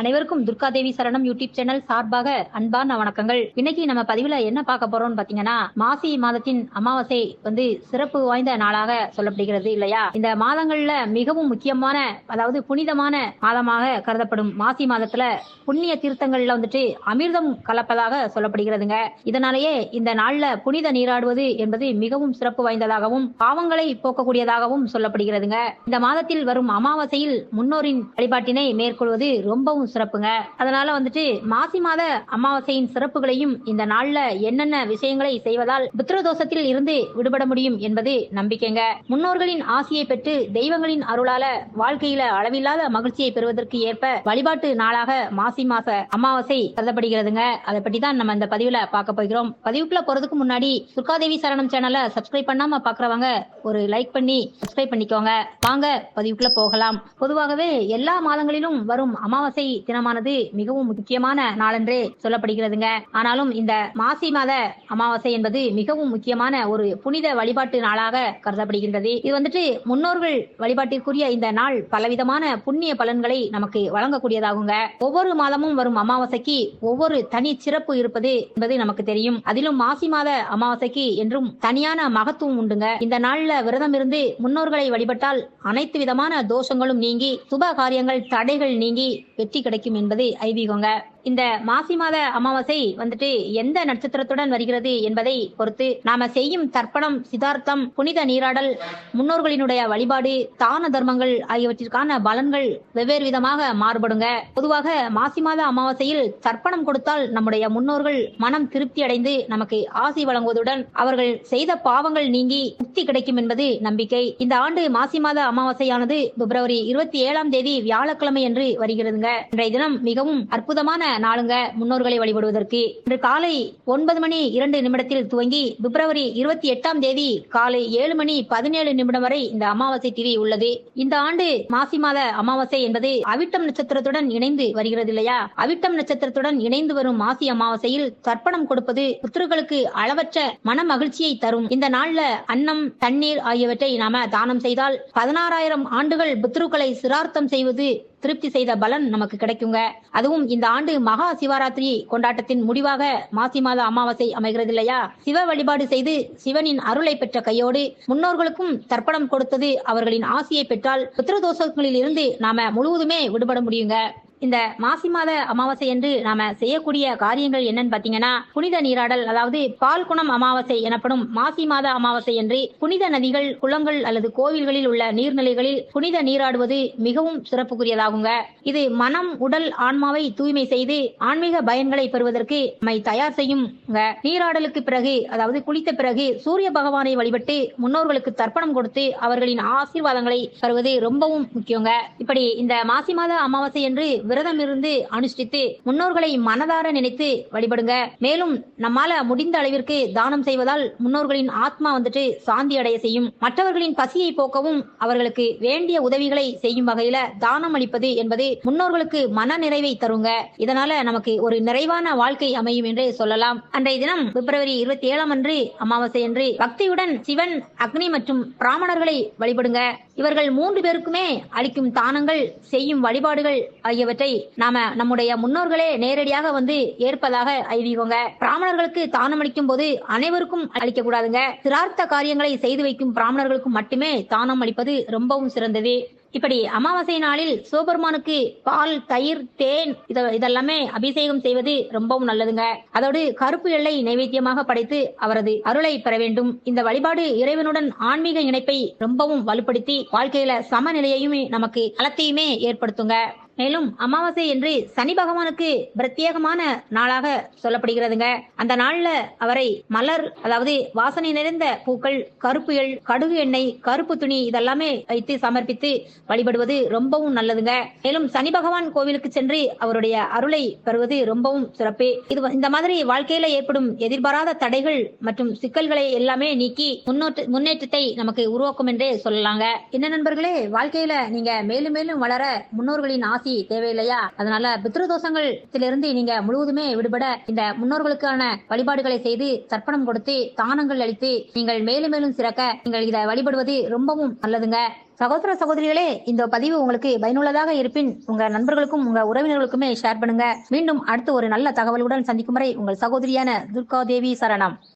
அனைவருக்கும் துர்கா தேவி சரணம் YouTube channel சார்பாக அன்பான வணக்கங்கள். இன்னைக்கு நம்ம பதிவுல என்ன பார்க்க போறோம்னு பாத்தீங்கன்னா மாசி மாதத்தின் அமாவாசை வந்து சிறப்பு வாய்ந்த நாளாக சொல்லப்படுகிறது இல்லையா? இந்த மாதங்கள்ல மிகவும் முக்கியமான அதாவது புனிதமான மாதமாக கருதப்படும் மாசி மாதத்துல புண்ணிய தீர்த்தங்கள்ல வந்துட்டு அமிர்தம் கலப்பதாக சொல்லப்படுகிறதுங்க. இதனாலேயே இந்த நாள்ல புனித நீராடுவது என்பது மிகவும் சிறப்பு வாய்ந்ததாகவும் பாவங்களை போக்கக்கூடியதாகவும் சொல்லப்படுகிறதுங்க. இந்த மாதத்தில் வரும் அமாவாசையில் முன்னோரின் வழிபாட்டினை மேற்கொள்வது ரொம்பவும் சிறப்புங்க. அதனால வந்துட்டு மாசி மாத அமாவாசையின் சிறப்புகளையும் இந்த நாள்ல என்னென்ன விஷயங்களை செய்வதால் புத்திரதோஷத்தில் இருந்து விடுபட முடியும் என்பது நம்பிக்கைங்க. முன்னோர்களின் ஆசையை பெற்று தெய்வங்களின் அருளால வாழ்க்கையில அளவில்லாத மகிழ்ச்சியை பெறுவதற்கு ஏற்ப வழிபாட்டு நாளாக மாசி மாச அமாவாசை கருதப்படுகிறதுங்க. அதை பற்றி தான் நம்ம இந்த பதிவுல பார்க்க போகிறோம். பதிவுக்குள்ள போறதுக்கு முன்னாடி துர்காதேவி சரணம் சேனலை சப்ஸ்கிரைப் பண்ணாம பாக்குறவங்க ஒரு லைக் பண்ணி சப்ஸ்கிரைப் பண்ணிக்கோங்க. வாங்க பதிவுக்குள்ள போகலாம். பொதுவாகவே எல்லா மாதங்களிலும் வரும் அமாவாசை தினமானது மிகவும் முக்கியமான நாளென்றே சொல்லப்படுகிறதுங்க. ஆனாலும் இந்த மாசி மாத அமாவாசை என்பது மிகவும் முக்கியமான ஒரு புனித வழிபாட்டு நாளாக கருதப்படுகின்றது. இது வந்துட்டு முன்னோர்கள் வழிபாட்டிற்குரிய இந்த நாள் பலவிதமான புண்ணிய பலன்களை நமக்கு வழங்கக்கூடியதாகுங்க. ஒவ்வொரு மாதமும் வரும் அமாவாசைக்கு ஒவ்வொரு தனி சிறப்பு இருப்பது என்பது நமக்கு தெரியும். அதிலும் மாசி மாத அமாவாசைக்கு என்றும் தனியான மகத்துவம் உண்டுங்க. இந்த நாள்ல விரதம் இருந்து முன்னோர்களை வழிபட்டால் அனைத்து விதமான தோஷங்களும் நீங்கி சுப காரியங்கள் தடைகள் நீங்கி வெற்றி கிடைக்கும் என்பதை ஐதீகங்க. இந்த மாசி மாத அமாவாசை வந்துட்டு எந்த நட்சத்திரத்துடன் வருகிறது என்பதை பொறுத்து நாம செய்யும் தர்ப்பணம் சிதார்த்தம் புனித நீராடல் முன்னோர்களினுடைய வழிபாடு தான தர்மங்கள் ஆகியவற்றிற்கான பலன்கள் வெவ்வேறு விதமாக மாறுபடுங்க. பொதுவாக மாசி மாத அமாவாசையில் தர்ப்பணம் கொடுத்தால் நம்முடைய முன்னோர்கள் மனம் திருப்தி அடைந்து நமக்கு ஆசி வழங்குவதுடன் அவர்கள் செய்த பாவங்கள் நீங்கி முக்தி கிடைக்கும் என்பது நம்பிக்கை. இந்த ஆண்டு மாசி மாத அமாவாசையானது பிப்ரவரி இருபத்தி ஏழாம் தேதி வியாழக்கிழமை என்று வருகிறதுங்க. இன்றைய தினம் மிகவும் அற்புதமான நாளுங்க முன்னோர்களை வழிபடுவதற்கு. இன்று காலை ஒன்பது மணி இரண்டு நிமிடத்தில் துவங்கி பிப்ரவரி இருபத்தி எட்டாம் தேதி காலை ஏழு மணி பதினேழு நிமிடம் வரை இந்த அமாவாசை திதி உள்ளது. இந்த ஆண்டு மாசி மாத அமாவாசை என்பது அவிட்டம் நட்சத்திரத்துடன் இணைந்து வருகிறது இல்லையா? அவிட்டம் நட்சத்திரத்துடன் இணைந்து வரும் மாசி அமாவாசையில் தர்ப்பணம் கொடுப்பது புத்திரர்களுக்கு அளவற்ற மன மகிழ்ச்சியை தரும். இந்த நாள்ல அன்னம் தண்ணீர் ஆகியவற்றை நாம தானம் செய்தால் பதினாறாயிரம் ஆண்டுகள் புத்ருக்களை சிரார்த்தம் செய்வது திருப்தி செய்த பலன் நமக்கு கிடைக்குங்க. அதுவும் இந்த ஆண்டு மகா சிவராத்திரி கொண்டாட்டத்தின் முடிவாக மாசி மாத அமாவாசை அமைகிறது இல்லையா சிவ வழிபாடு செய்து சிவனின் அருளை பெற்ற கையோடு முன்னோர்களுக்கும் தர்ப்பணம் கொடுத்தது அவர்களின் ஆசியை பெற்றால் புத்திரதோஷங்களில் இருந்து நாம முழுவதுமே விடுபட முடியுங்க. இந்த மாசி மாத அமாவாசை என்று நாம செய்யக்கூடிய காரியங்கள் என்னன்னு பாத்தீங்கன்னா புனித நீராடல் அதாவது பால் குணம் அமாவாசை எனப்படும் மாசி மாத அமாவாசை என்று புனித நதிகள் குளங்கள் அல்லது கோவில்களில் உள்ள நீர்நிலைகளில் புனித நீராடுவது மிகவும் சிறப்புக்குரியதாகுங்க. இது மனம் உடல் ஆன்மாவை தூய்மை செய்து ஆன்மீக பயன்களை பெறுவதற்கு நம்மை தயார் செய்யும் நீராடலுக்கு பிறகு அதாவது குளித்த பிறகு சூரிய பகவானை வழிபட்டு முன்னோர்களுக்கு தர்ப்பணம் கொடுத்து அவர்களின் ஆசீர்வாதங்களை பெறுவது ரொம்பவும் முக்கியங்க. இப்படி இந்த மாசி மாத அமாவாசை என்று விரதம் இருந்து அனுஷ்டித்து முன்னோர்களை மனதார நினைத்து வழிபடுங்க. மேலும் நம்மால முடிந்த அளவிற்கு தானம் செய்வதால் முன்னோர்களின் ஆத்மா வந்துட்டு சாந்தி அடைய செய்யும். மற்றவர்களின் பசியை போக்கவும் அவர்களுக்கு வேண்டிய உதவிகளை செய்யும் வகையில தானம் அளிப்பது என்பது முன்னோர்களுக்கு மன நிறைவை தருங்க. இதனால நமக்கு ஒரு நிறைவான வாழ்க்கை அமையும் என்றே சொல்லலாம். அன்றைய தினம் பிப்ரவரி இருபத்தி ஏழாம் அன்று அமாவாசை அன்று பக்தியுடன் சிவன் அக்னி மற்றும் பிராமணர்களை வழிபடுங்க. இவர்கள் மூன்று பேருக்குமே அளிக்கும் தானங்கள் செய்யும் வழிபாடுகள் ஆகியவற்றை நாம நம்முடைய முன்னோர்களே நேரடியாக வந்து ஏற்பதாக ஐதீகங்க. பிராமணர்களுக்கு தானம் அளிக்கும் போது அனைவருக்கும் அளிக்க கூடாதுங்க சிரார்த்த காரியங்களை செய்து வைக்கும் பிராமணர்களுக்கும் மட்டுமே தானம் அளிப்பது ரொம்பவும் சிறந்தது. இப்படி அமாவாசை நாளில் சிவபெருமானுக்கு பால் தயிர் தேன் இதெல்லாமே அபிஷேகம் செய்வது ரொம்பவும் நல்லதுங்க. அதோடு கருப்பு எல்லை நைவேத்தியமாக படைத்து அவரது அருளை பெற வேண்டும். இந்த வழிபாடு இறைவனுடன் ஆன்மீக இணைப்பை ரொம்பவும் வலுப்படுத்தி வாழ்க்கையில சமநிலையையுமே நமக்கு நலத்தையுமே ஏற்படுத்துங்க. மேலும் அமாவாசை என்று சனி பகவானுக்கு பிரத்யேகமான நாளாக சொல்லப்படுகிறதுங்க. அந்த நாள்ல அவரை மலர் அதாவது வாசனை நிறைந்த பூக்கள் கருப்பு எள் கடுகு எண்ணெய் கருப்பு துணி இதெல்லாமே வைத்து சமர்ப்பித்து வழிபடுவது ரொம்பவும் நல்லதுங்க. மேலும் சனி பகவான் கோவிலுக்கு சென்று அவருடைய அருளை பெறுவது ரொம்பவும் சிறப்பு. இது இந்த மாதிரி வாழ்க்கையில ஏற்படும் எதிர்பாராத தடைகள் மற்றும் சிக்கல்களை எல்லாமே நீக்கி முன்னோட்டு முன்னேற்றத்தை நமக்கு உருவாக்கும் என்றே சொல்லலாங்க. என்ன நண்பர்களே வாழ்க்கையில நீங்க மேலும் மேலும் வளர முன்னோர்களின் ஆசை ஆசி தேவையில்லையா? அதனால பித்ருதோஷங்கள்த்திலிருந்து நீங்க முழுவதுமே விடுபட இந்த முன்னோர்களுக்கான வழிபாடுகளை செய்து தர்ப்பணம் கொடுத்து தானங்கள் அளித்து நீங்கள் மேலும் மேலும் சிறக்க நீங்கள் இதை வழிபடுவது ரொம்பவும் நல்லதுங்க. சகோதர சகோதரிகளே இந்த பதிவு உங்களுக்கு பயனுள்ளதாக இருப்பின் உங்க நண்பர்களுக்கும் உங்க உறவினர்களுக்குமே ஷேர் பண்ணுங்க. மீண்டும் அடுத்து ஒரு நல்ல தகவலுடன் சந்திக்கும் வரை உங்கள் சகோதரியான துர்கா தேவி சரணம்.